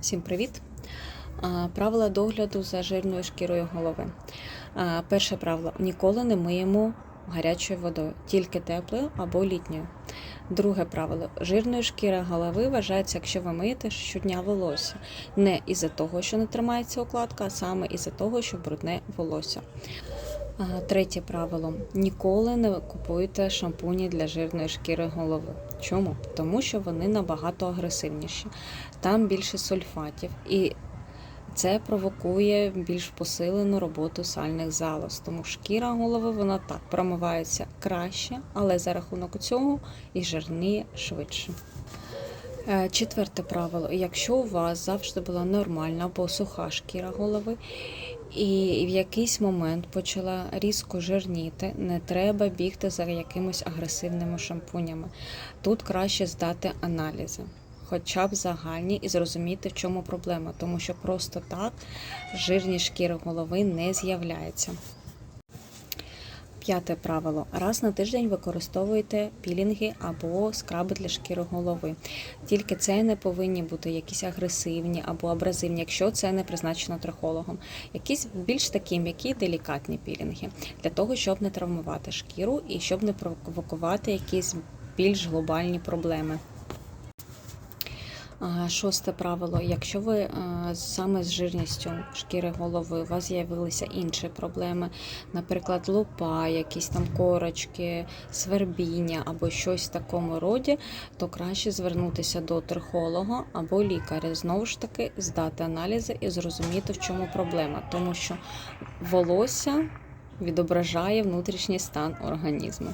Всім привіт! Правила догляду за жирною шкірою голови. Перше правило: ніколи не миємо гарячою водою, тільки теплою або літньою. Друге правило: жирною шкіра голови вважається, якщо ви миєте щодня волосся. Не із-за того, що не тримається укладка, а саме із-за того, що брудне волосся. Третє правило: ніколи не купуйте шампуні для жирної шкіри голови. Чому? Тому що вони набагато агресивніші, там більше сульфатів, і це провокує більш посилену роботу сальних залоз. Тому шкіра голови вона так промивається краще, але за рахунок цього і жирніє швидше. Е, Четверте правило: якщо у вас завжди була нормальна або суха шкіра голови, і в якийсь момент почала різко жирніти, не треба бігти за якимись агресивними шампунями. Тут краще здати аналізи, хоча б загальні, і зрозуміти, в чому проблема, тому що просто так жирні шкіри голови не з'являються. П'яте правило. Раз на тиждень використовуйте пілінги або скраби для шкіри голови. Тільки це не повинні бути якісь агресивні або абразивні, якщо це не призначено трихологом. Якісь більш такі м'які, делікатні пілінги для того, щоб не травмувати шкіру і щоб не провокувати якісь більш глобальні проблеми. Шосте правило. Якщо ви саме з жирністю шкіри голови у вас з'явилися інші проблеми, наприклад, лупа, якісь там корочки, свербіння або щось в такому роді, то краще звернутися до трихолога або лікаря. Знову ж таки, здати аналізи і зрозуміти, в чому проблема, тому що волосся відображає внутрішній стан організму.